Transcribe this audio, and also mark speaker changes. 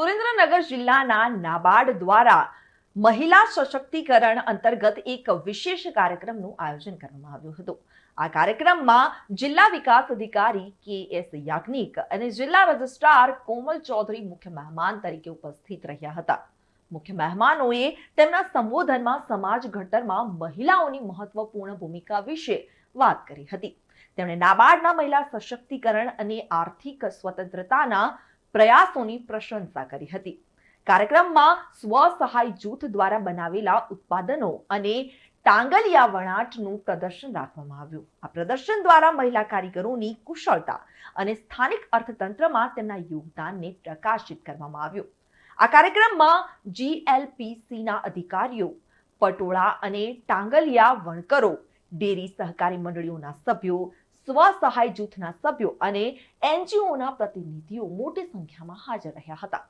Speaker 1: સુરેન્દ્રનગર જિલ્લાના નાબાર્ડ દ્વારા મહિલા સશક્તિકરણ અંતર્ગત એક વિશેષ કાર્યક્રમનું આયોજન કરવામાં આવ્યું હતું. આ કાર્યક્રમમાં જિલ્લા વિકાસ અધિકારી કે એસ યાજ્ઞિક અને જિલ્લા રજિસ્ટ્રાર કોમલ ચૌધરી મુખ્ય મહેમાન તરીકે ઉપસ્થિત રહ્યા હતા. મુખ્ય મહેમાનોએ તેમના સંબોધનમાં સમાજ ઘડતરમાં મહિલાઓની મહત્વપૂર્ણ ભૂમિકા વિશે વાત કરી હતી. તેમણે નાબાર્ડના મહિલા સશક્તિકરણ અને આર્થિક સ્વતંત્રતાના પ્રયાસોની પ્રશંસા કરી હતી. કાર્યક્રમમાં સ્વ સહાય જૂથ દ્વારા બનાવેલા ઉત્પાદનો અને ટાંગલિયા વણાટનું પ્રદર્શન રાખવામાં આવ્યું. આ પ્રદર્શન દ્વારા મહિલા કારીગરોની કુશળતા અને સ્થાનિક અર્થતંત્રમાં તેમના યોગદાનને પ્રકાશિત કરવામાં આવ્યું. આ કાર્યક્રમમાં જીએલપીસીના અધિકારીઓ, પટોળા અને ટાંગલિયા વણકરો, ડેરી સહકારી મંડળીઓના સભ્યો સ્વ સહાય જૂથના સભ્યો અને એનજીઓના પ્રતિનિધિઓ મોટી સંખ્યામાં હાજર રહ્યા હતા.